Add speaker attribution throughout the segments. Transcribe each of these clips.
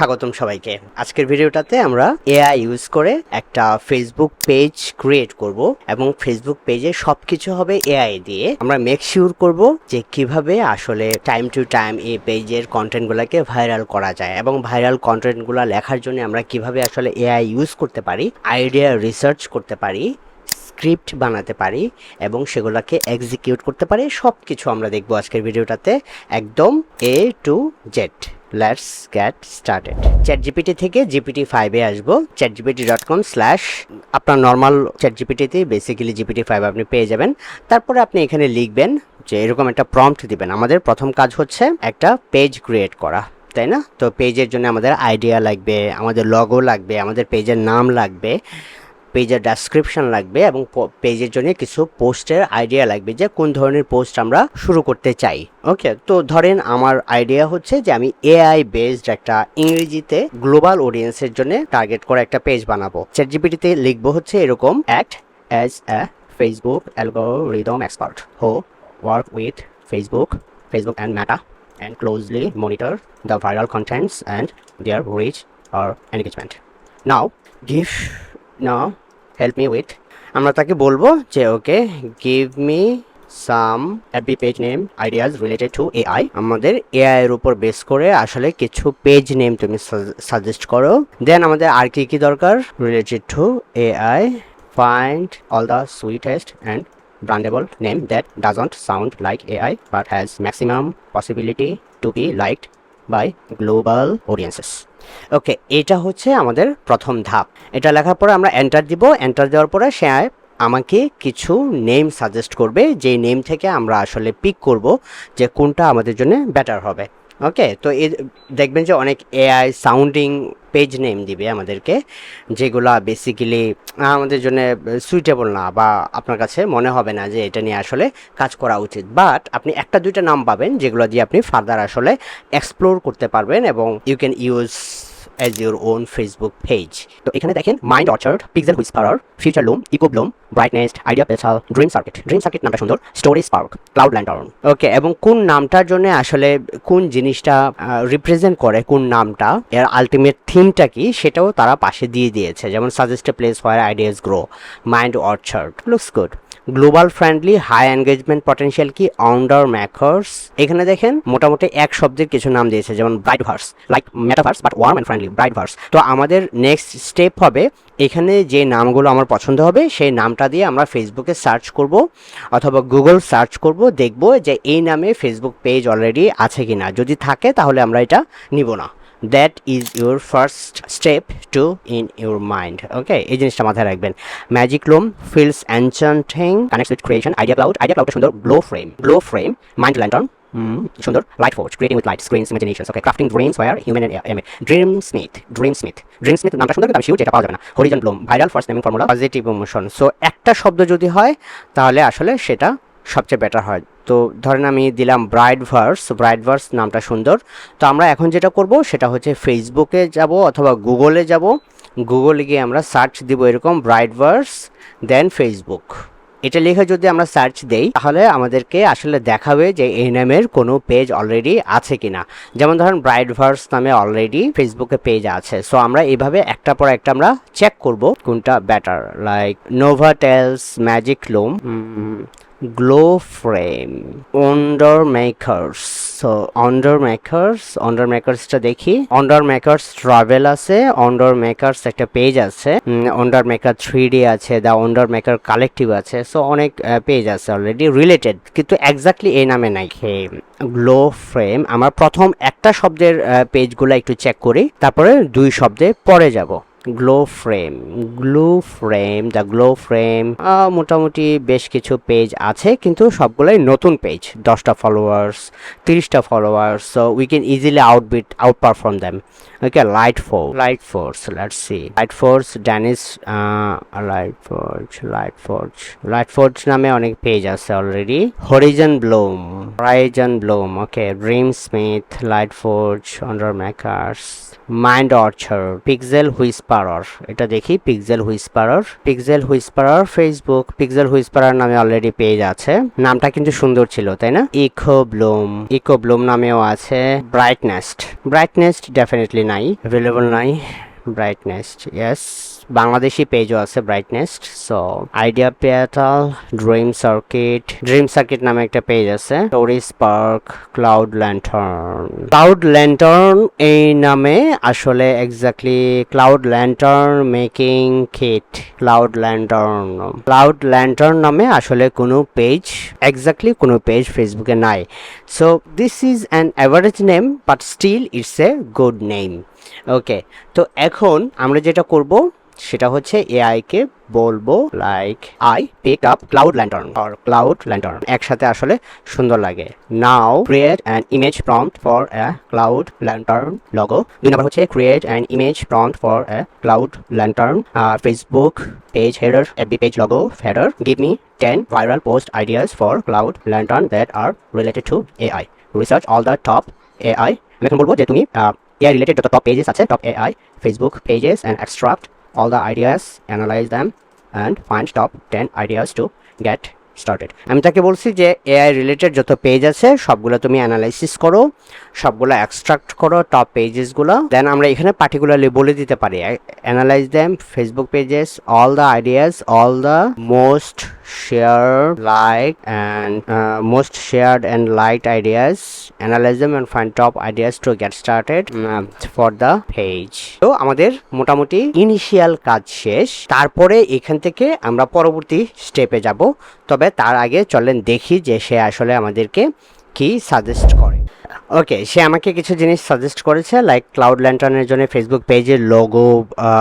Speaker 1: স্বাগতম সবাইকে। আজকের ভিডিওটাতে আমরা এআই ইউজ করে একটা ফেসবুক পেজ ক্রিয়েট করব এবং ফেসবুক পেজে সবকিছু হবে এআই দিয়ে। আমরা মেক শিওর করব যে কীভাবে আসলে টাইম টু টাইম এই পেজের কন্টেন্টগুলোকে ভাইরাল করা যায় এবং ভাইরাল কন্টেন্টগুলো লেখার জন্য আমরা কীভাবে আসলে এআই ইউজ করতে পারি আইডিয়া রিসার্চ করতে পারি স্ক্রিপ্ট বানাতে পারি এবং সেগুলোকে এক্সিকিউট করতে পারি সব কিছু আমরা দেখব আজকের ভিডিওটাতে একদম A to Z let's get started ChatGPT থেকে জিপিটি ফাইভে আসব। Chat GPT dot com slash আপনার নর্মাল চ্যাট জিপিটিতেই বেসিক্যালি জিপিটি ফাইভ আপনি পেয়ে যাবেন। তারপরে আপনি এখানে লিখবেন যে এরকম একটা প্রম্পট দিবেন। আমাদের প্রথম কাজ হচ্ছে একটা পেজ ক্রিয়েট করা, তাই না? তো পেজের জন্য আমাদের আইডিয়া লাগবে, আমাদের লগো লাগবে, আমাদের পেজের নাম লাগবে। পেজের ডেসক্রিপশন লাগবে এবং পেজের জন্য কিছু পোস্টের আইডিয়া লাগবে যে কোন ধরনের পোস্ট আমরা শুরু করতে চাই। ওকে তো ধরেন আমার আইডিয়া হচ্ছে যে আমি এআই বেসড একটা ইংরেজিতে গ্লোবাল অডিয়েন্সের জন্য টার্গেট করে একটা পেজ বানাবো। চ্যাট জিপিটিতে লিখব হচ্ছে এরকম act as a Facebook algorithm expert who work with Facebook Facebook and Meta and closely monitor the viral contents and their reach or engagement. Now, give now help me with আমরা তাকে বলব যে okay give me some happy page name ideas related to AI আমাদের AI এর উপর base করে আসলে কিছু পেজ নেম তুমি সাজেস্ট করো। দেন আমাদের আর কি কি দরকার? Related to AI find all the sweetest and brandable name that doesn't sound like AI but has maximum possibility to be liked by global audiences. Okay এটা হচ্ছে আমাদের প্রথম ধাপ। এটা লেখার পরে আমরা এন্টার দিব। এন্টার দেওয়ার পরে সে আমাকে কিছু নেম সাজেস্ট করবে। যেই নেম থেকে আমরা আসলে পিক করব যে কোনটা আমাদের জন্য বেটার হবে। ওকে তো এ, দেখবেন যে অনেক এআই সাউন্ডিং পেজ নেম দিবে আমাদেরকে, যেগুলো বেসিক্যালি আমাদের জন্য সুইটেবল না বা আপনার কাছে মনে হবে না যে এটা নিয়ে আসলে কাজ করা উচিত। বাট আপনি একটা, দুইটা নাম পাবেন যেগুলো দিয়ে আপনি ফার্দার আসলে এক্সপ্লোর করতে পারবেন এবং you can use as your own Facebook page তো এখানে দেখেন mind orchard pixel whisperer future loom echo bloom brightest idea পেছাল dream circuit dream circuit নামটা সুন্দর story spark cloud lantern okay এবং কোন নামটার জন্য আসলে কোন জিনিসটা রিপ্রেজেন্ট করে কোন নামটা, এর আলটিমেট থিমটা কি, সেটাও তারা পাশে দিয়ে দিয়েছে। যেমন suggest place fire ideas grow mind orchard looks good global friendly, high engagement potential কি, অন্ডার ম্যাকার্স? এখানে দেখেন, মোটামুটি এক শব্দের কিছু নাম দিয়েছে, যেমন bright verse, like metaverse, but warm and friendly, bright verse. তো আমাদের নেক্সট স্টেপ হবে, এখানে যে নামগুলো আমার পছন্দ হবে, সেই নামটা দিয়ে আমরা ফেসবুকে সার্চ করব, অথবা গুগল সার্চ করব, দেখব যে এই নামে ফেসবুক পেজ অলরেডি আছে কি না যদি থাকে, তাহলে আমরা এটা নিব না। That is your first step to in your mind okay এই জিনিসটা মাথায় রাখবেন। Magic loom feels enchanting connect with creation idea cloud idea ক্লাউডটা সুন্দর glow frame glow frame mind lantern সুন্দর light force creating with light screens imagination okay crafting dreams where human dream smith dream smith dream smith নামটা সুন্দর আমি sure যেটা পাওয়া যাবে না। Horizon bloom viral first naming formula positive emotion so একটা শব্দ যদি হয়, তাহলে আসলে সেটা সবচেয়ে বেটার হয়। তো ধরেন আমি দিলাম ব্রাইড ভার্স ব্রাইট ভার্স নামটা সুন্দর। তো আমরা এখন যেটা করব, সেটা হচ্ছে ফেসবুকে যাব অথবা গুগলে যাব। গুগলে গিয়ে আমরা সার্চ দিব এরকম ব্রাইট ভার্স দেন ফেসবুক এটা লিখে যদি আমরা সার্চ দেই, তাহলে আমাদেরকে আসলে দেখাবে যে এই নামের কোনো পেজ অলরেডি আছে কিনা। যেমন ধরেন ব্রাইট ভার্স নামে অলরেডি ফেসবুকে পেজ আছে। সো আমরা এইভাবে একটা পর একটা আমরা চেক করব কোনটা better like nova tales magic loom glow frame wonder makers so wonder makers wonder মেকার্সটা দেখি। অন্ডার মেকার্স ট্রাভেল আছে অন্ডার মেকার্স একটা পেজ আছে। অন্ডার মেকার থ্রি ডি আছে দ্য অন্ডার মেকার কালেকটিভ আছে। সো অনেক পেজ আছে অলরেডি রিলেটেড কিন্তু exactly এই নামে নাই। গ্লো ফ্রেম আমার প্রথম একটা শব্দের পেজগুলো একটু চেক করি, তারপরে দুই শব্দে পরে যাব। Glow frame glow frame the glow frame মোটামুটি বেশ কিছু পেজ আছে, কিন্তু সবগুলোই নতুন পেজ দশটা ফলোয়ার্স তিরিশটা followers so we can easily outbeat out perform them okay light for light force let's see light force Dennis light force light force light force নামে অনেক পেজ আছে already horizon bloom horizon bloom okay dream smith light force under makers mind archer pixel whisper whisperer এটা দেখি pixel whisperer pixel whisperer Facebook pixel whisperer নামে already page আছে। নামটা কিন্তু সুন্দর ছিল, তাই না? ইকো ব্লুম ইকো ব্লুম নামেও আছে। ব্রাইটনেস্ট ব্রাইটনেস্ট ডেফিনেটলি নাই অ্যাভেলেবল নাই। ব্রাইটনেস্ট ইয়েস বাংলাদেশি পেজও আছে bright nest so idea petal dream circuit dream circuit নামে একটা পেজ আছে story spark cloud lantern cloud lantern এই নামে আসলে exactly cloud lantern making kit cloud lantern cloud lantern নামে আসলে কোনো পেজ এক্স্যাক্টলি কোনো পেজ ফেসবুকে নাই। So this is an average name but still it's a good name okay তো এখন আমরা যেটা করব সেটা হচ্ছে এআই কে বলব like I pick up cloud lantern or cloud lantern একসাথে আসলে সুন্দর লাগে। Now create an image prompt for a cloud lantern logo দুই নম্বর হচ্ছে create an image prompt for a cloud lantern Facebook page header FB page logo header give me 10 viral post ideas for cloud lantern that R related to AI research all the top AI আমি এখন বলব যে তুমি AI related যত top pages আছে top AI Facebook pages and extract all the ideas analyse them and find top ten ideas to get started আমি তাকে বলছি যে এআই রিলেটেড যত পেজ আছে, সবগুলো তুমি অ্যানালাইসিস করো, সবগুলো এক্সট্রাক্ট করো টপ পেজেসগুলো দেন আমরা এখানে পার্টিকুলারলি বলে দিতে পারি analyse them Facebook pages all the ideas all the most share like and most shared and light ideas analyse them and find top ideas to get started for the page তো আমাদের মোটামুটি initial কাজ শেষ। তারপরে এখান থেকে আমরা পরবর্তী স্টেপে যাব। তবে তার আগে চলেন দেখি যে সে আসলে আমাদেরকে কি সাজেস্ট করে? ওকে সে আমাকে কিছু জিনিস সাজেস্ট করেছে লাইক ক্লাউড ল্যান্টার্নের জন্য ফেসবুক পেজের লোগো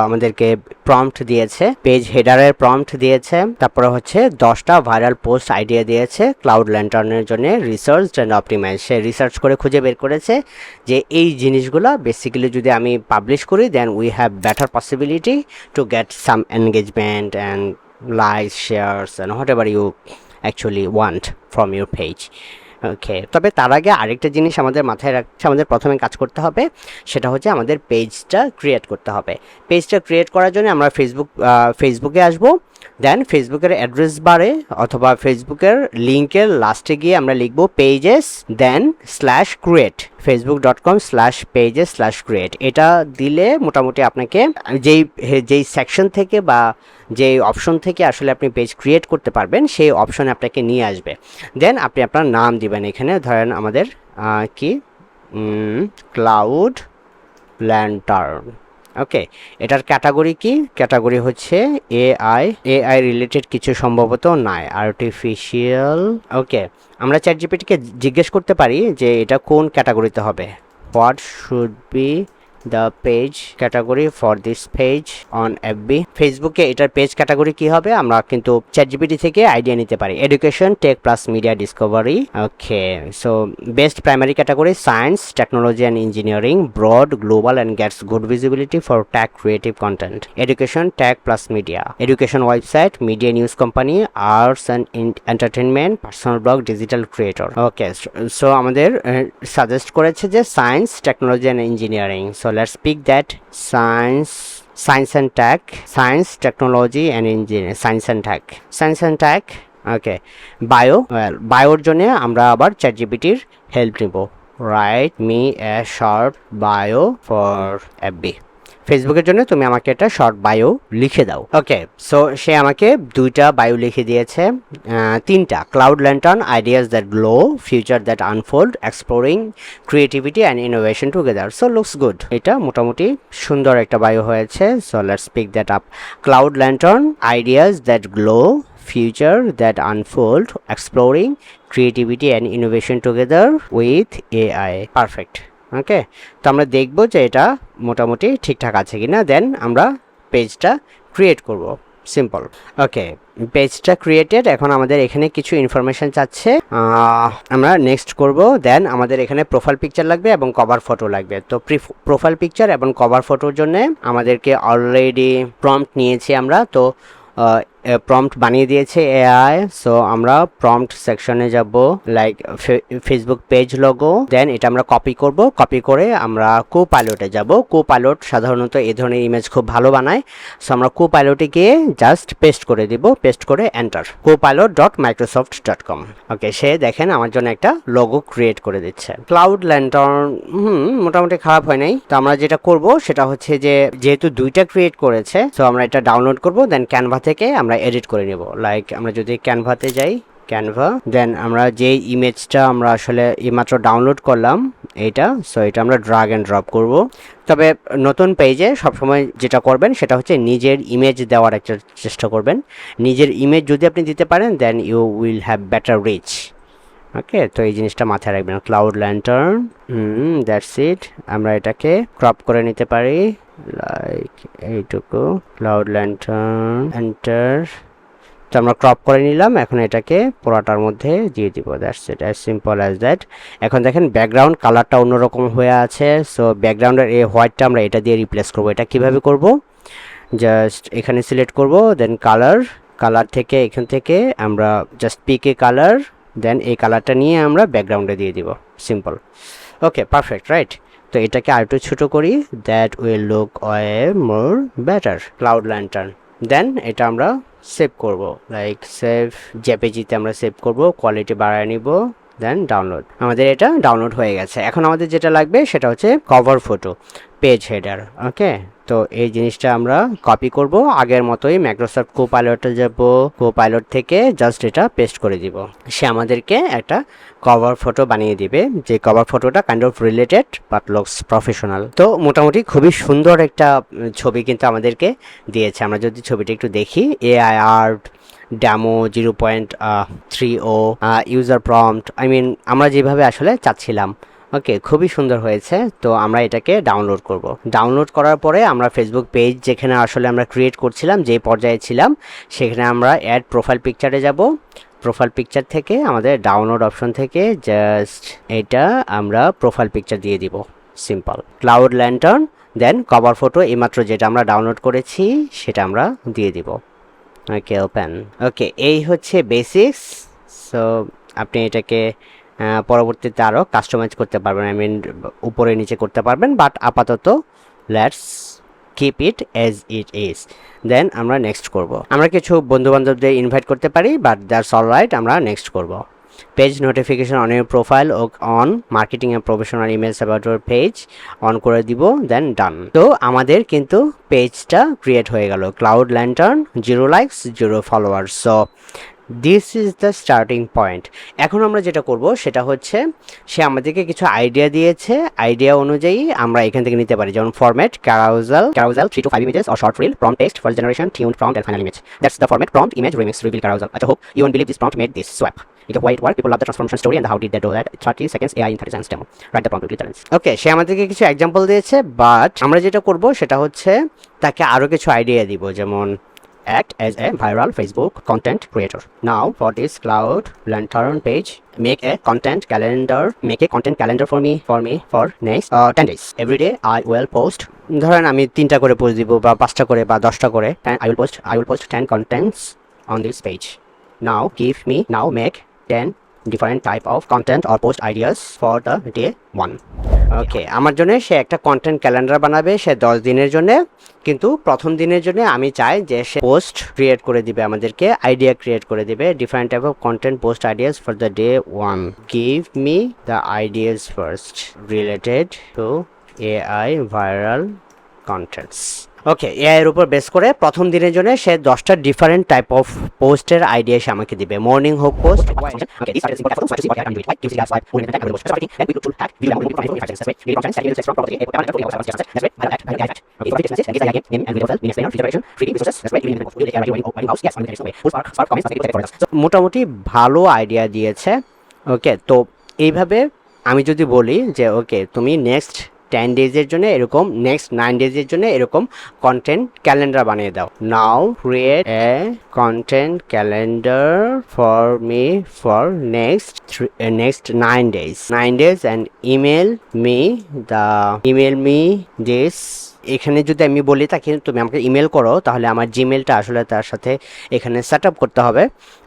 Speaker 1: আমাদেরকে প্রম্পট দিয়েছে পেজ হেডারের প্রম্পট দিয়েছে, তারপরে হচ্ছে দশটা ভাইরাল পোস্ট আইডিয়া দিয়েছে ক্লাউড ল্যান্টার্নের জন্য রিসার্চ অ্যান্ড অপটিমাইজ সে রিসার্চ করে খুঁজে বের করেছে যে এই জিনিসগুলো বেসিক্যালি যদি আমি পাবলিশ করি then we have better possibility to get some engagement and like shares and whatever you actually want from your page okay তবে তার আগে আরেকটা জিনিস আমাদের মাথায় রাখছে আমাদের প্রথমে কাজ করতে হবে, সেটা হচ্ছে আমাদের পেজটা ক্রিয়েট করতে হবে। পেজটা ক্রিয়েট করার জন্য আমরা ফেসবুক ফেসবুকে আসব দেন ফেসবুকের অ্যাড্রেস বারে অথবা ফেসবুকের লিঙ্কের লাস্টে গিয়ে আমরা লিখব pages then slash create Facebook dot com slash পেজে স্ল্যাশ ক্রিয়েট এটা দিলে মোটামুটি আপনাকে যেই যেই সেকশন থেকে বা যেই অপশন থেকে আসলে আপনি পেজ ক্রিয়েট করতে পারবেন, সেই অপশনে আপনাকে নিয়ে আসবে। দেন আপনি আপনার নাম দিবেন এখানে, ধরেন আমাদের কি? ক্লাউড ল্যান্টার্ন ওকে এটার ক্যাটাগরি কি? ক্যাটাগরি হচ্ছে এআই এআই রিলেটেড কিছু সম্ভবত নাই আর্টিফিশিয়াল ওকে আমরা চ্যাট জিপিটিকে জিজ্ঞেস করতে পারি যে এটা কোন ক্যাটাগরিতে হবে? What should be the page category for this page on FB ফেসবুকে এটার পেজ ক্যাটাগরি কি হবে? আমরা কিন্তু চ্যাট জিপিটি থেকে আইডিয়া নিতে পারি। Education tech plus media discovery okay so best primary category science technology and engineering broad global and gets good visibility for tech creative content education tech plus media education website media news company arts and entertainment personal blog digital creator okay so আমাদের suggest করেছে যে science technology and engineering so let's pick that science science and tech science technology and engineering science and tech science and tech okay bio well বায়োর জন্য আমরা আবার চ্যাট জিপিটির help নিব write me a short bio for FB ফেসবুকের জন্য তুমি আমাকে একটা শর্ট বায়ো লিখে দাও। ওকে সো সে আমাকে দুইটা বায়ো লিখে দিয়েছে তিনটা। Cloud lantern ideas that glow future that unfold exploring creativity and innovation together so looks good এটা মোটামুটি সুন্দর একটা বায়ো হয়েছে। So let's pick that up cloud lantern ideas that glow future that unfold, exploring, creativity and innovation together with AI perfect okay তো আমরা দেখব যে এটা মোটামুটি ঠিকঠাক আছে কি না দেন আমরা পেজটা ক্রিয়েট করব। সিম্পল ওকে পেজটা ক্রিয়েটেড এখন আমাদের এখানে কিছু ইনফরমেশন চাচ্ছে। আমরা নেক্সট করব দেন আমাদের এখানে প্রোফাইল পিকচার লাগবে এবং কভার ফটো লাগবে। তো প্রোফাইল পিকচার এবং কভার ফটোর জন্য আমাদেরকে অলরেডি প্রম্পট নিয়েছি আমরা। তো প্রম্পট বানিয়ে দিয়েছে এআই সো আমরা প্রম্পট সেকশনে যাব like Facebook page logo then এটা আমরা কপি করব কপি করে আমরা কো পাইলটে যাব। কো পাইলট সাধারণত এই ধরনের ইমেজ খুব ভালো বানায় সো আমরা কো পাইলটে গিয়ে জাস্ট পেস্ট করে দিব পেস্ট করে enter copilot dot Microsoft dot com okay সে দেখেন আমার জন্য একটা লোগো ক্রিয়েট করে দিচ্ছে। ক্লাউড ল্যান্টর্ন হুম, মোটামুটি খারাপ হয় নাই। তো আমরা যেটা করব, সেটা হচ্ছে যে, যেহেতু দুইটা ক্রিয়েট করেছে সো আমরা এটা ডাউনলোড করব দেন ক্যানভা থেকে আমরা এডিট করে নেব। লাইক আমরা যদি ক্যানভাতে যাই ক্যানভা দেন আমরা যে ইমেজটা আমরা আসলে এইমাত্র ডাউনলোড করলাম, এইটা সো এটা আমরা ড্রাগ অ্যান্ড ড্রপ করব। তবে নতুন পেজে সবসময় যেটা করবেন, সেটা হচ্ছে নিজের ইমেজ দেওয়ার একটা চেষ্টা করবেন। নিজের ইমেজ যদি আপনি দিতে পারেন then you will have better reach okay তো এই জিনিসটা মাথায় রাখবেন। Cloud lantern hmm that's it আমরা এটাকে ক্রপ করে নিতে পারি। লাইক এইটুকু। ক্লাউড ল্যান্টার্ন এন্টার তো আমরা ক্রপ করে নিলাম। এখন এটাকে পোড়াটার মধ্যে দিয়ে দিব। That's it as simple as that এখন দেখেন ব্যাকগ্রাউন্ড কালারটা অন্যরকম হয়ে আছে। সো ব্যাকগ্রাউন্ডের এই হোয়াইটটা আমরা এটা দিয়ে রিপ্লেস করব। এটা কীভাবে করব? জাস্ট এখানে সিলেক্ট করব। দেন কালার কালার থেকে এখান থেকে আমরা জাস্ট পিকে কালার দেন এই কালারটা নিয়ে আমরা ব্যাকগ্রাউন্ডে দিয়ে দিব সিম্পল ওকে পারফেক্ট রাইট তো এটাকে আরেকটু ছোটো করি that will look way more better cloud lantern then এটা আমরা সেভ করব লাইক সেভ জ্যাপেজিতে আমরা সেভ করব কোয়ালিটি বাড়ায় নিব দেন ডাউনলোড আমাদের এটা ডাউনলোড হয়ে গেছে। এখন আমাদের যেটা লাগবে সেটা হচ্ছে cover photo page header okay তো এই জিনিসটা আমরা কপি করব। আগের মতোই মাইক্রোসফট কো পাইলটে যাব। কো পাইলট থেকে জাস্ট এটা পেস্ট করে দিব। সে আমাদেরকে একটা কভার ফটো বানিয়ে দিবে। যে কভার ফটোটা kind of related but looks professional তো মোটামুটি খুবই সুন্দর একটা ছবি কিন্তু আমাদেরকে দিয়েছে। আমরা যদি ছবিটা একটু দেখি AI art demo zero point three O user prompt I mean আমরা যেভাবে আসলে চাচ্ছিলাম ওকে খুবই সুন্দর হয়েছে, তো আমরা এটাকে ডাউনলোড করব। ডাউনলোড করার পরে আমরা ফেসবুক পেজ যেখানে আসলে আমরা ক্রিয়েট করছিলাম, যে পর্যায়ে ছিলাম, সেখানে আমরা অ্যাড প্রোফাইল পিকচারে যাব। প্রোফাইল পিকচার থেকে, আমাদের ডাউনলোড অপশন থেকে জাস্ট এটা আমরা প্রোফাইল পিকচার দিয়ে দিব simple cloud lantern then cover photo এইমাত্র যেটা আমরা ডাউনলোড করেছি, সেটা আমরা দিয়ে দিব। ওকে ওপেন ওকে এই হচ্ছে বেসিক্স সো আপনি এটাকে পরবর্তীতে আরও কাস্টমাইজ করতে পারবেন। আই মিন উপরে নিচে করতে পারবেন বাট আপাতত let's keep it as it is then আমরা নেক্সট করব। আমরা কিছু বন্ধুবান্ধবদের ইনভাইট করতে পারি বাট দ্যাটস অল রাইট আমরা নেক্সট করব। Page notification on your profile O on marketing a professional emails about your page on করে দিব দেন ডান তো আমাদের কিন্তু পেজটা ক্রিয়েট হয়ে গেল। Cloud lantern zero likes zero followers so this is the starting point এখন আমরা যেটা করব, সেটা হচ্ছে সে আমাদেরকে কিছু আইডিয়া দিয়েছে। আইডিয়া অনুযায়ী আমরা এখান থেকে নিতে পারি। যেমন format carousel carousel three to five images or short reel prompt text first generation tune prompt and final image that's the format prompt image remix reveal carousel আচ্ছা hope you believe this prompt made this swap Okay, why it work? People love the transformation story and how did they do that? 30 seconds AI in 30 seconds demo. Write the prompt okay সে আমাদেরকে কিছু example দিয়েছে but আমরা যেটা করব সেটা হচ্ছে তাকে আরও কিছু আইডিয়া দিব যেমন act as a viral Facebook content creator. Now for this cloud lantern page, make a content calendar. Make a content calendar for me, for me, for next uh, 10 days. Every day I will post. ধরেন আমি তিনটা করে post দিব বা পাঁচটা করে বা দশটা করে I will post I will post 10 contents on this page. Now give me now make 10 different type of content or post ideas for the day one. Okay আমার জন্য সে একটা কন্টেন্ট ক্যালেন্ডার বানাবে, সে দশ দিনের জন্য, কিন্তু প্রথম দিনের জন্য আমি চাই যে সে পোস্ট ক্রিয়েট করে দিবে, আমাদেরকে আইডিয়া ক্রিয়েট করে দিবে different type of content post ideas for the day one give me the ideas first related to AI viral contents okay AI এর উপর বেস করে প্রথম দিনের জন্য সে দশটা ডিফারেন্ট টাইপ অফ পোস্টের আইডিয়া সে আমাকে দিবে মর্নিং হোক post Okay, these are the simple photos, so I just see what I can do it. Like, give the swipe, moving in the tag, available. Just starting, then we go to hack, view and moving from 45 seconds. That's right. Video content, setting users from property, A, permanent property, hours, hours, that's right. Viral act, viral act. Okay, for text message, engage the AI game, name and video file, meaning explainer, feature variation, 3D resources, that's right. Video in the video, AI, radio, radio, house, yes, I'm in the next way. Full spark, spark, comments, people take for us. So, মোটামুটি ভালো idea দিয়েছে okay তো এইভাবে আমি যদি বলি যে ওকে তুমি নেক্সট টেন ডেজের জন্য এরকম নেক্সট নাইন ডেজের জন্য এরকম কন্টেন্ট ক্যালেন্ডার বানিয়ে দাও। Now create a content calendar for me for next next nine days nine days and email me the email me this এখানে যদি আমি বলি, তাকে তুমি আমাকে ইমেল করো, তাহলে আমার জিমেলটা আসলে তার সাথে এখানে সেট আপ করতে হবে।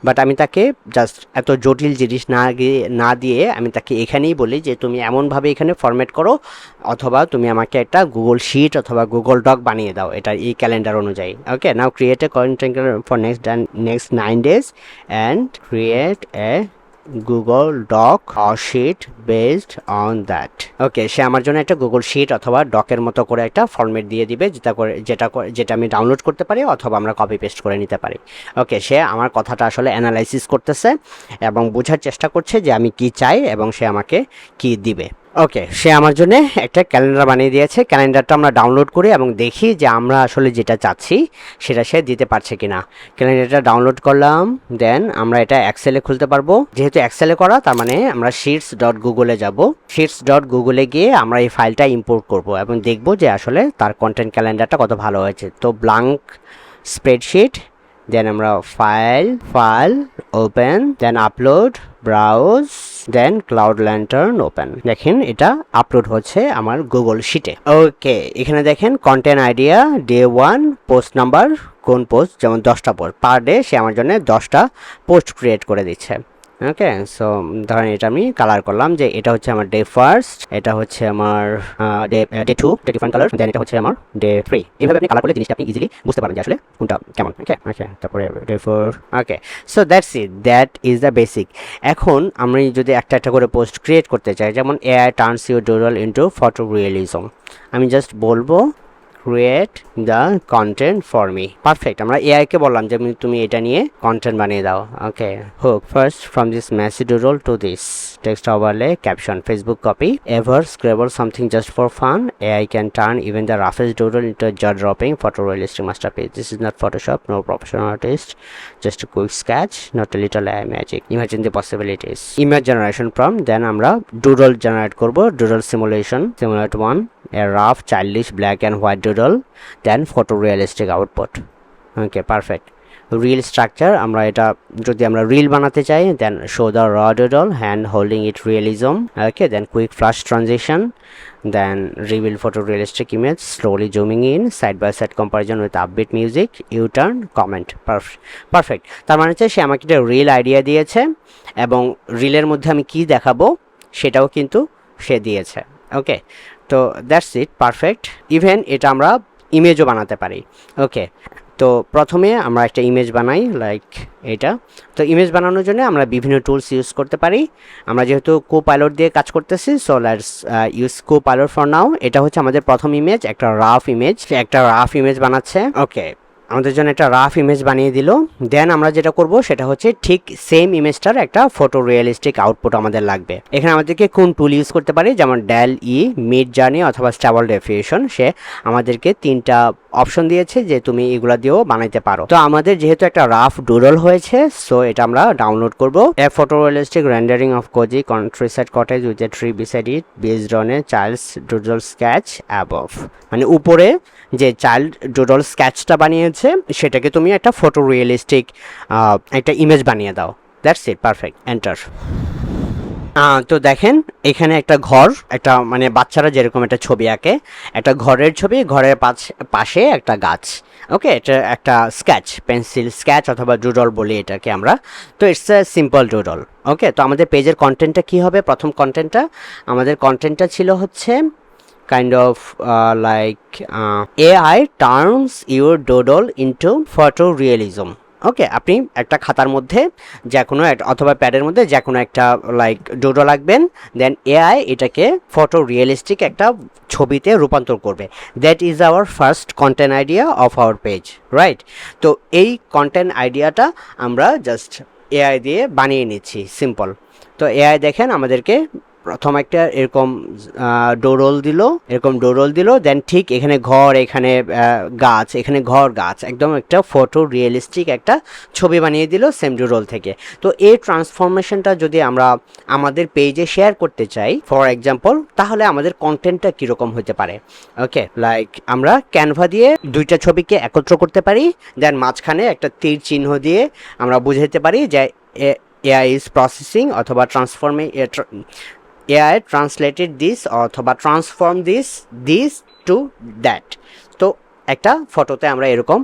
Speaker 1: বাট আমি তাকে জাস্ট এত জটিল জিনিস না গিয়ে না দিয়ে আমি তাকে এখানেই বলি যে, তুমি এমনভাবে এখানে ফরম্যাট করো, অথবা তুমি আমাকে একটা গুগল শিট অথবা গুগল ডক বানিয়ে দাও। এটা এই ক্যালেন্ডার অনুযায়ী। Okay now create a content for next next nine days and create a Google doc or sheet based on that okay সে আমার জন্য একটা গুগল শিট অথবা ডকের মতো করে একটা ফর্মেট দিয়ে দিবে, যেটা করে, যেটা যেটা আমি ডাউনলোড করতে পারি অথবা আমরা কপি পেস্ট করে নিতে পারি। ওকে সে আমার কথাটা আসলে অ্যানালাইসিস করতেছে এবং বোঝার চেষ্টা করছে যে আমি কি চাই এবং সে আমাকে কি দিবে। ওকে সে আমার জন্য একটা ক্যালেন্ডার বানিয়ে দিয়েছে। ক্যালেন্ডারটা আমরা ডাউনলোড করি এবং দেখি যে আমরা আসলে যেটা চাচ্ছি, সেটা সে দিতে পারছে কিনা। ক্যালেন্ডারটা ডাউনলোড করলাম দেন আমরা এটা এক্সেলে খুলতে পারব। যেহেতু এক্সেলে করা, তার মানে আমরা শিটস ডট গুগলে যাব। শিটস ডট গুগলে গিয়ে আমরা এই ফাইলটা ইম্পোর্ট করব এবং দেখব যে আসলে তার কন্টেন্ট ক্যালেন্ডারটা কত ভালো হয়েছে। তো ব্লাঙ্ক স্প্রেডশিট দেন আমরা file file open then upload browse then cloud lantern open দেখেন এটা আপলোড হচ্ছে আমার গুগল শিটে ওকে এখানে দেখেন content idea day one post number কোন পোস্ট যেমন দশটা পোস্ট পার ডে সে আমার জন্য দশটা পোস্ট ক্রিয়েট করে দিচ্ছে। ওকে সো ধরেন এটা আমি কালার করলাম যে এটা হচ্ছে আমার ডে ফার্স্ট এটা হচ্ছে আমার day day two different colour then এটা হচ্ছে আমার ডে থ্রি এইভাবে আপনি কালার করলে জিনিসটা আপনি ইজিলি বুঝতে পারবেন যে আসলে কোনটা কেমন। ওকে ওকে তারপরে day four okay so that's it that is the basic এখন আমি যদি একটা একটা করে পোস্ট ক্রিয়েট করতে চাই, যেমন AI turns you doodle into photo realism আমি জাস্ট বলব create the content for me perfect আমরা এআইকে বললাম যে তুমি এটা নিয়ে কন্টেন্ট বানিয়ে দাও। ওকে হোক first from this messy doodle to this text overlay caption Facebook copy ever scribble something just for fun AI can turn even the roughest doodle into jaw dropping photo realistic masterpiece this is not Photoshop no professional artist a quick sketch, not a little AI magic. Imagine the possibilities. Image generation prompt, then আমরা doodle generate করব। Doodle simulation, simulate one, a rough, childish black and white doodle then photorealistic output. Okay, perfect. Reel structure আমরা এটা যদি আমরা reel বানাতে চাই then show the raw doodle hand holding it realism okay then quick flash transaction then reveal photo realistic image slowly zooming in side by side comparison with upbeat music you turn comment perfect তার মানে হচ্ছে সে আমাকে একটা reel idea দিয়েছে, এবং রিলের মধ্যে আমি কি দেখাবো, সেটাও কিন্তু সে দিয়েছে। ওকে তো দ্যাটস ইট পারফেক্ট ইভেন এটা আমরা ইমেজও বানাতে পারি। ওকে তো প্রথমে আমরা একটা ইমেজ বানাই লাইক এটা। তো ইমেজ বানানোর জন্য আমরা বিভিন্ন টুলস ইউজ করতে পারি। আমরা যেহেতু কো পাইলট দিয়ে কাজ করতেছি so let's use copilot for now এটা হচ্ছে আমাদের প্রথম ইমেজ একটা রাফ ইমেজ একটা রাফ ইমেজ বানাচ্ছে। ওকে আমাদের জন্য একটা রাফ ইমেজ বানিয়ে দিল। দেন আমরা যেটা করব সেটা হচ্ছে ঠিক সেম ইমেজটার একটা ফটো রিয়েলিস্টিক আউটপুট আমাদের লাগবে। এখানে আমাদেরকে কোন টুল ইউজ করতে পারি? যেমন ড্যাল ই মিড জার্নি অথবা স্ট্যাবল ডেফিয়েশন সে আমাদেরকে তিনটা অপশন দিয়েছে যে তুমি এগুলা দিয়েও বানাইতে পারো। তো আমাদের যেহেতু একটা রাফ ডুডল হয়েছে সো এটা আমরা ডাউনলোড করব। A photo realistic rendering of cosy countryside cottage with a tree beside it based a child's doodle sketch above মানে উপরে যে চাইল্ড ডুডল স্কেচটা বানিয়েছে সেটাকে তুমি একটা ফটো রিয়েলিস্টিক একটা ইমেজ বানিয়ে দাও। দ্যাটস ইট পারফেক্ট এন্টার তো দেখেন, এখানে একটা ঘর, একটা মানে বাচ্চারা যেরকম একটা ছবি আঁকে, একটা ঘরের ছবি, ঘরের পাশ- পাশে একটা গাছ ওকে এটা একটা স্কেচ পেন্সিল স্কেচ অথবা ডুডল বলি এটাকে আমরা। তো it's a simple doodle okay তো আমাদের পেজের কন্টেন্টটা কি হবে? প্রথম কন্টেন্টটা আমাদের কন্টেন্টটা ছিল হচ্ছে kind of like AI turns your doodle into photo realism okay আপনি একটা খাতার মধ্যে যে কোনো অথবা প্যাডের মধ্যে যে কোনো একটা লাইক ডোডো লাগবেন দেন এআই এটাকে ফটো রিয়েলিস্টিক একটা ছবিতে রূপান্তর করবে। That is our first content idea of our page right তো এই কন্টেন্ট আইডিয়াটা আমরা জাস্ট এআই দিয়ে বানিয়ে নিচ্ছি সিম্পল তো এআই দেখেন আমাদেরকে প্রথম একটা এরকম ডোরল দিল, এরকম ডোরল দিল দেন ঠিক এখানে ঘর, এখানে গাছ, এখানে ঘর, গাছ, একদম একটা ফটো রিয়েলিস্টিক একটা ছবি বানিয়ে দিল সেম ডোরল থেকে। তো এই ট্রান্সফরমেশনটা যদি আমরা আমাদের পেজে শেয়ার করতে চাই ফর এক্সাম্পল তাহলে আমাদের কন্টেন্টটা কীরকম হতে পারে? ওকে লাইক আমরা ক্যানভা দিয়ে দুইটা ছবিকে একত্র করতে পারি দেন মাঝখানে একটা তীর চিহ্ন দিয়ে আমরা বুঝাইতে পারি যে এ এআই ইজ প্রসেসিং অথবা ট্রান্সফর্মে এআই ট্রান্সলেটেড দিস অথবা transform this this to that তো একটা ফটোতে আমরা এরকম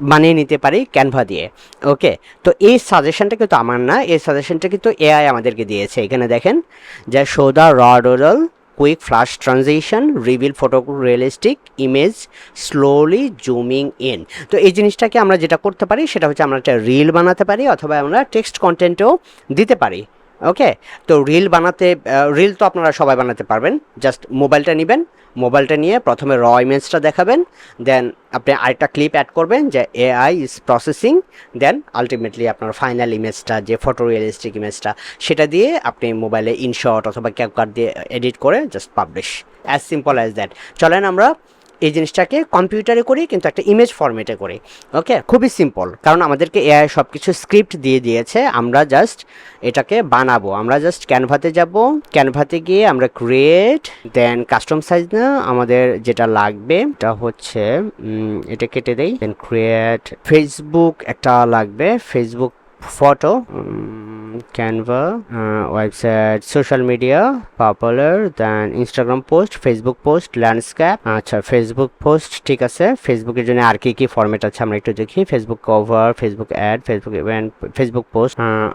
Speaker 1: বানিয়ে নিতে পারি ক্যানভা দিয়ে ওকে তো এই সাজেশনটা কিন্তু আমার না, এই সাজেশনটা কিন্তু এআই আমাদেরকে দিয়েছে। এখানে দেখেন যে show the doodle quick flash transition reveal photo realistic image slowly zooming in তো এই জিনিসটাকে আমরা যেটা করতে পারি, সেটা হচ্ছে আমরা একটা রিল বানাতে পারি অথবা আমরা টেক্সট কন্টেন্টও দিতে পারি। ওকে তো রিল বানাতে রিল তো আপনারা সবাই বানাতে পারবেন। জাস্ট মোবাইলটা নেবেন মোবাইলটা নিয়ে প্রথমে র ইমেজটা দেখাবেন দেন আপনি আরেকটা ক্লিপ অ্যাড করবেন যে AI is processing then ultimately আপনার ফাইনাল ইমেজটা যে ফটো রিয়েলিস্টিক ইমেজটা সেটা দিয়ে আপনি মোবাইলে ইনশট অথবা ক্যাপকার্ড দিয়ে এডিট করে just publish as simple as that চলেন আমরা এই জিনিসটাকে কম্পিউটারে করি, কিন্তু একটা ইমেজ ফরম্যাটে করি। ওকে খুবই সিম্পল কারণ আমাদেরকে এআই সব কিছু স্ক্রিপ্ট দিয়ে দিয়েছে। আমরা জাস্ট এটাকে বানাবো। আমরা জাস্ট ক্যানভাতে যাব। ক্যানভাতে গিয়ে আমরা ক্রিয়েট দেন কাস্টম সাইজ না, আমাদের যেটা লাগবে, এটা হচ্ছে এটা কেটে দেই। দেন ক্রিয়েট ফেসবুক একটা লাগবে। Facebook photo Canva website social media popular then Instagram post Facebook post landscape আচ্ছা ফেসবুক পোস্ট ঠিক আছে। ফেসবুকের জন্য আর কি কি ফরম্যাট আছে আমরা একটু দেখি। Facebook cover Facebook ad Facebook event Facebook post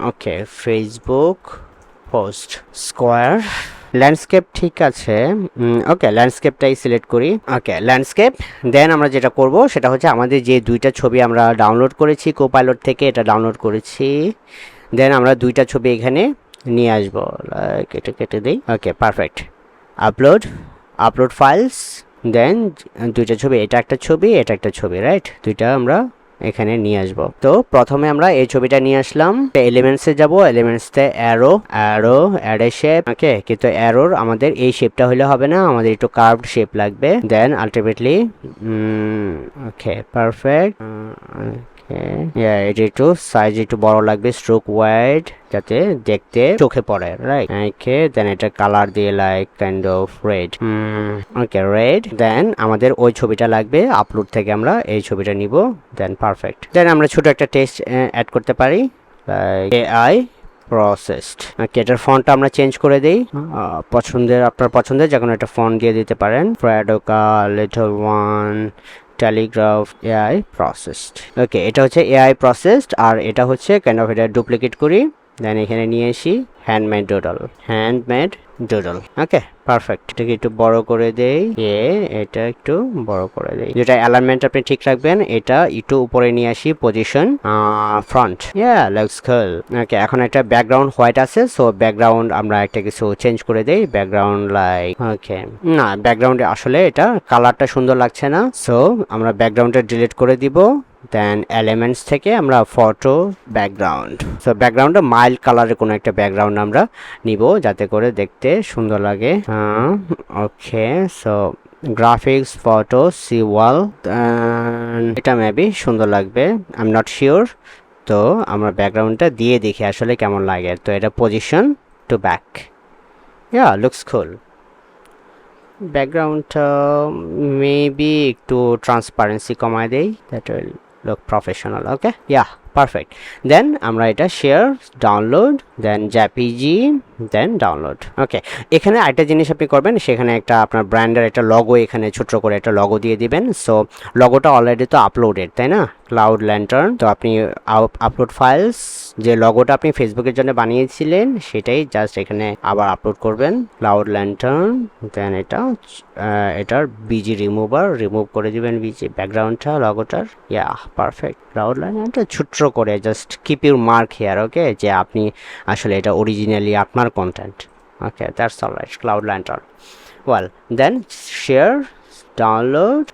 Speaker 1: okay Facebook post square landscape ঠিক আছে। ওকে ল্যান্ডস্কেপটাই সিলেক্ট করি। ওকে ল্যান্ডস্কেপ দেন আমরা যেটা করব সেটা হচ্ছে আমাদের যে দুইটা ছবি আমরা ডাউনলোড করেছি কোপাইলট থেকে এটা ডাউনলোড করেছি। দেন আমরা দুইটা ছবি এখানে নিয়ে আসব এটা কেটে দিই। Okay perfect upload upload files then দুইটা ছবি, এটা একটা ছবি, এটা একটা ছবি রাইট দুইটা আমরা এখানে নিয়ে আসব। তো প্রথমে আমরা এই ছবিটা নিয়ে আসলাম। এলিমেন্টসে যাব। এলিমেন্টসতে arrow arrow add shape okay কিন্তু অ্যারোর আমাদের এই শেপটা হলে হবে না। আমাদের একটু কার্ভড শেপ লাগবে। দেন আলটিমেটলি ওকে পারফেক্ট এটা একটু সাইজ একটু বড় লাগবে স্ট্রোক ওয়াইড যাতে দেখতে চোখে পড়ে রাইট ওকে দেন এটা কালার দিয়ে like kind of red okay red then আমাদের ওই ছবিটা লাগবে আপলোড থেকে আমরা এই ছবিটা নিব দেন পারফেক্ট দেন আমরা ছোট একটা টেস্ট অ্যাড করতে পারি এআই প্রসেসড ওকে এটার ফন্টটা আমরা চেঞ্জ করে দেই। আহ, পছন্দের আপনার পছন্দের যে কোনো একটা ফন্ট দিয়ে দিতে পারেন। Fredoka little one telegraph AI processed okay এটা হচ্ছে এআই প্রসেসড আর এটা হচ্ছে কেন এটা ডুপ্লিকেট করি। দেন এখানে নিয়ে আসি handmade doodle handmade doodle okay perfect এটাকে একটু বড় করে দেই, এ, এটা একটু বড় করে দেই। যেটা অ্যালাইনমেন্ট আপনি ঠিক রাখবেন, এটা একটু উপরে নিয়ে আসি পজিশন ফ্রন্ট ওকে এখন একটা ব্যাকগ্রাউন্ড হোয়াইট আছে সো ব্যাকগ্রাউন্ড আমরা একটা কিছু চেঞ্জ করে দেই ব্যাকগ্রাউন্ড লাইক ওকে না ব্যাকগ্রাউন্ডে আসলে এটা কালারটা সুন্দর লাগছে না সো আমরা ব্যাকগ্রাউন্ডটা ডিলিট করে দিব দেন এলিমেন্টস থেকে আমরা ফটো ব্যাকগ্রাউন্ড সো ব্যাকগ্রাউন্ডটা মাইল্ড কালারের কোনো একটা ব্যাকগ্রাউন্ড আমরা নিব যাতে করে দেখতে সুন্দর লাগে। Okay so graphics photo sea wall এটা মেবি সুন্দর লাগবে। আই এম নট শিওর তো আমরা ব্যাকগ্রাউন্ডটা দিয়ে দেখি আসলে কেমন লাগে। তো এটা position to back yeah looks cool ব্যাকগ্রাউন্ডটা মেবি একটু ট্রান্সপারেন্সি কমায় দেই that will look professional okay yeah perfect then আমরা এটা share download then JPG then download okay এখানে একটা জিনিস আপনি করবেন, সেখানে একটা আপনার ব্র্যান্ডের একটা লগো এখানে ছোট্ট করে একটা লগো দিয়ে দিবেন। সো লগোটা অলরেডি তো আপলোডেড তাই না? ক্লাউড ল্যান্টার্ন তো আপনি আপলোড ফাইলস যে লগোটা আপনি ফেসবুকের জন্য বানিয়েছিলেন, সেটাই জাস্ট এখানে আবার আপলোড করবেন। ক্লাউড ল্যান্টার্ন দেন এটা এটার বিজি রিমুভার রিমুভ করে দিবেন বিজি ব্যাকগ্রাউন্ডটা লগোটার ইয়া পারফেক্ট ক্লাউড ল্যান্টার্নটা ছোট্ট করে just keep your mark here okay যে আপনি আসলে এটা অরিজিনালি আপনার content okay that's all right cloud lantern well then share download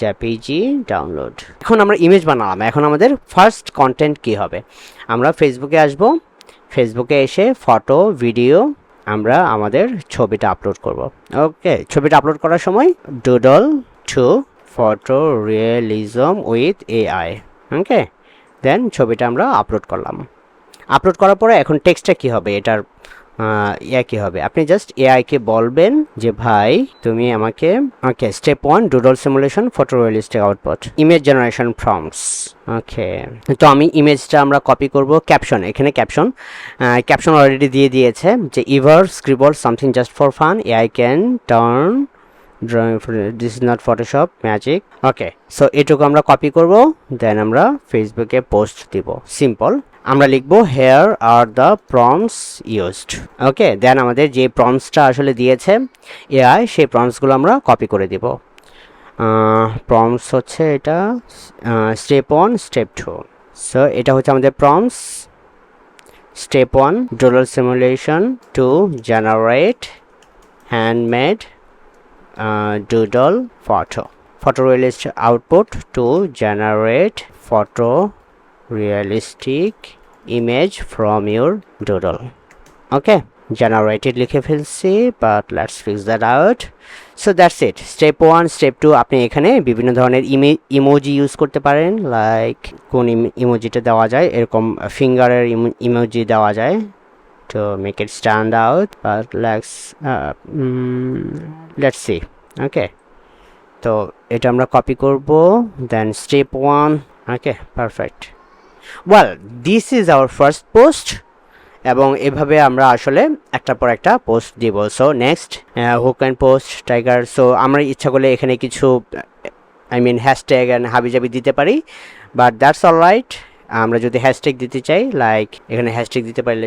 Speaker 1: JPG download এখন আমরা ইমেজ বানালাম, এখন আমাদের ফার্স্ট কন্টেন্ট কি হবে? আমরা ফেসবুকে আসব ফেসবুকে এসে ফটো ভিডিও আমরা আমাদের ছবিটা আপলোড করব। ওকে ছবিটা আপলোড করার সময় doodle to photo realism with AI okay then ছবিটা আমরা আপলোড করলাম। আপলোড করার পরে এখন টেক্সটটা কি হবে? এটার একই হবে? আপনি জাস্ট এআইকে বলবেন যে, ভাই, তুমি আমাকে okay step one doodle simulation photo realistic output image generation forms okay তো আমি ইমেজটা আমরা কপি করব ক্যাপশন এখানে ক্যাপশন ক্যাপশন অলরেডি দিয়ে দিয়েছে যে ever scribble something just for fun AI can turn drawing this is not Photoshop magic okay so এটুকু আমরা কপি করব দেন আমরা ফেসবুকে পোস্ট দিব। সিম্পল আমরা লিখব here are the prompts used okay then আমাদের যে প্রমসটা আসলে দিয়েছে এআই সেই প্রমসগুলো আমরা কপি করে দিব। প্রমস হচ্ছে এটা step one step two so এটা হচ্ছে আমাদের prompts step one doodle simulation to generate handmade doodle photo photo photorealist output to generate photo realistic image from your doodle. Okay, generated লিখে ফেলছি but let's fix that out so that's it step one step two আপনি এখানে বিভিন্ন ধরনের ইমে emoji use করতে পারেন like কোন ইমোজিটা দেওয়া যায়, এরকম ফিঙ্গারের ইমোজি দেওয়া যায় to make it stand out, but let's let's see. Okay, তো এটা আমরা কপি করব then step one okay perfect well this is our first post এবং এভাবে আমরা আসলে একটার পর একটা পোস্ট দিব। So next hook and post tiger so আমরা ইচ্ছা করলে এখানে কিছু আই মিন হ্যাশট্যাগ অ্যান্ড হাবিজাবি দিতে পারি। বাট দ্যাটস অল রাইট আমরা যদি হ্যাশট্যাগ দিতে চাই লাইক এখানে হ্যাশট্যাগ দিতে পারলে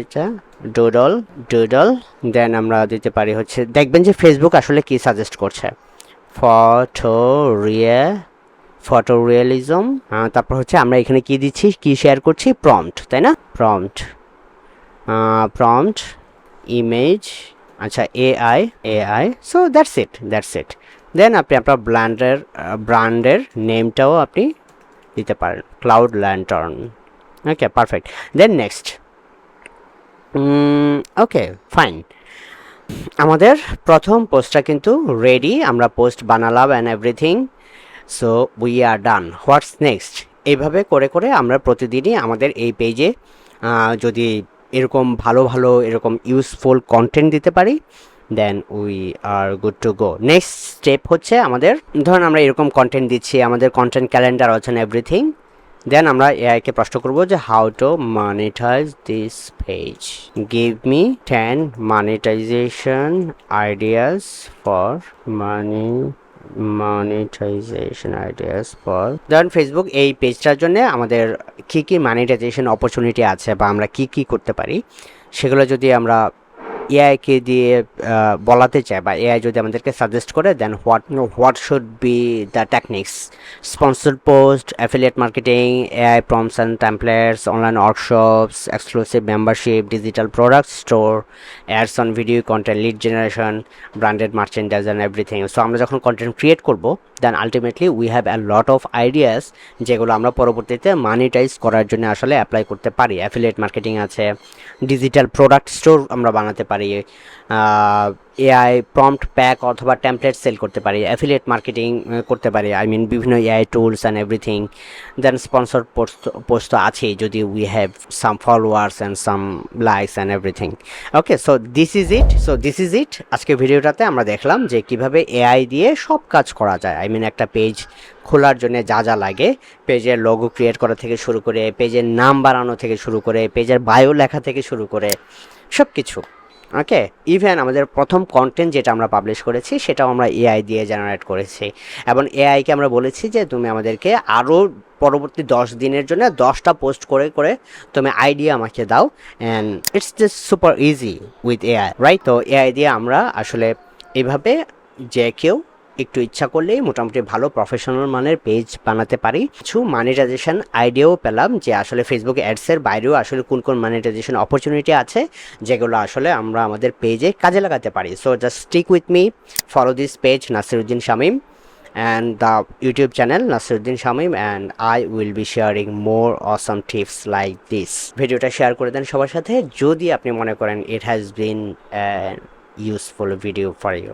Speaker 1: ডুডল ডুডল দেন আমরা দিতে পারি হচ্ছে, দেখবেন যে ফেসবুক আসলে কি সাজেস্ট করছে। ফটো রিয়ে ফটো রিয়েলিজম তারপর হচ্ছে আমরা এখানে কি দিচ্ছি? কি শেয়ার করছি? প্রম্পট তাই না? প্রম্পট প্রম্পট ইমেজ আচ্ছা AI AI so that's it that's it then আপনি আপনার ব্র্যান্ডের ব্র্যান্ডের নেমটাও আপনি দিতে পারেন cloud lantern okay perfect then next okay fine আমাদের প্রথম পোস্টটা কিন্তু রেডি আমরা পোস্ট বানালাম and everything so we are done what's next এইভাবে করে করে আমরা প্রতিদিনই আমাদের এই পেজে যদি এরকম ভালো ভালো এরকম ইউজফুল কন্টেন্ট দিতে পারি then we are good to go next step হচ্ছে আমাদের, ধরুন আমরা এরকম কন্টেন্ট দিচ্ছি, আমাদের কন্টেন্ট ক্যালেন্ডার আছে এভরিথিং দেন আমরা এআইকে প্রশ্ন করব যে how to monetize this page give me ten monetization ideas for money monetization ideas for ধরেন ফেসবুক এই পেজটার জন্য আমাদের কী কী মানিটাইজেশন অপরচুনিটি আছে বা আমরা কি কি করতে পারি? সেগুলো যদি আমরা এআইকে দিয়ে বলাতে চায় বা এআই যদি আমাদেরকে সাজেস্ট করে দেন what what should be the techniques sponsor post affiliate marketing AI prompts and templates online workshops exclusive membership digital product store ads on video content lead generation branded merchandise and everything so আমরা যখন content create করব then ultimately we have a lot of ideas যেগুলো আমরা পরবর্তীতে মানিটাইজ করার জন্য আসলে apply করতে পারি। অ্যাফিলিয়েট মার্কেটিং আছে ডিজিটাল প্রোডাক্ট স্টোর আমরা বানাতে পারি। এআই প্রম্পট প্যাক অথবা ট্যাম্পলেট সেল করতে পারি অ্যাফিলিয়েট মার্কেটিং করতে পারি আই মিন বিভিন্ন AI tools and everything then sponsor post post তো আছেই, যদি we have some followers and some likes and everything okay so this is it so this is it আজকে ভিডিওটাতে আমরা দেখলাম যে কীভাবে এআই দিয়ে সব কাজ করা যায় আই মিন একটা পেজ খোলার জন্য যা যা লাগে পেজের লোগো ক্রিয়েট করা থেকে শুরু করে পেজের নাম বানানো থেকে শুরু করে পেজের বায়ো লেখা থেকে শুরু করে সব কিছু ওকে ইভেন আমাদের প্রথম কন্টেন্ট যেটা আমরা পাবলিশ করেছি, সেটাও আমরা এআই দিয়ে জেনারেট করেছি। এবং এআইকে আমরা বলেছি যে, তুমি আমাদেরকে আরও পরবর্তী দশ দিনের জন্য দশটা পোস্ট করে করে তুমি আইডিয়া আমাকে দাও। And it's just super easy with AI right তো এআই দিয়ে আমরা আসলে এভাবে যে কেউ একটু ইচ্ছা করলেই মোটামুটি ভালো প্রফেশনাল মানের পেজ বানাতে পারি। কিছু মানিটাইজেশন আইডিয়াও পেলাম যে আসলে ফেসবুক অ্যাডসের বাইরেও আসলে কোন কোন মানিটাইজেশন অপরচুনিটি আছে, যেগুলো আসলে আমরা আমাদের পেজে কাজে লাগাতে পারি। So just stick with me follow this page Nasiruddin Shamim and the YouTube channel Nasruddin Shamim, and I will be sharing more awesome tips like this ভিডিওটা শেয়ার করে দেন সবার সাথে, যদি আপনি মনে করেন it has been an useful video for you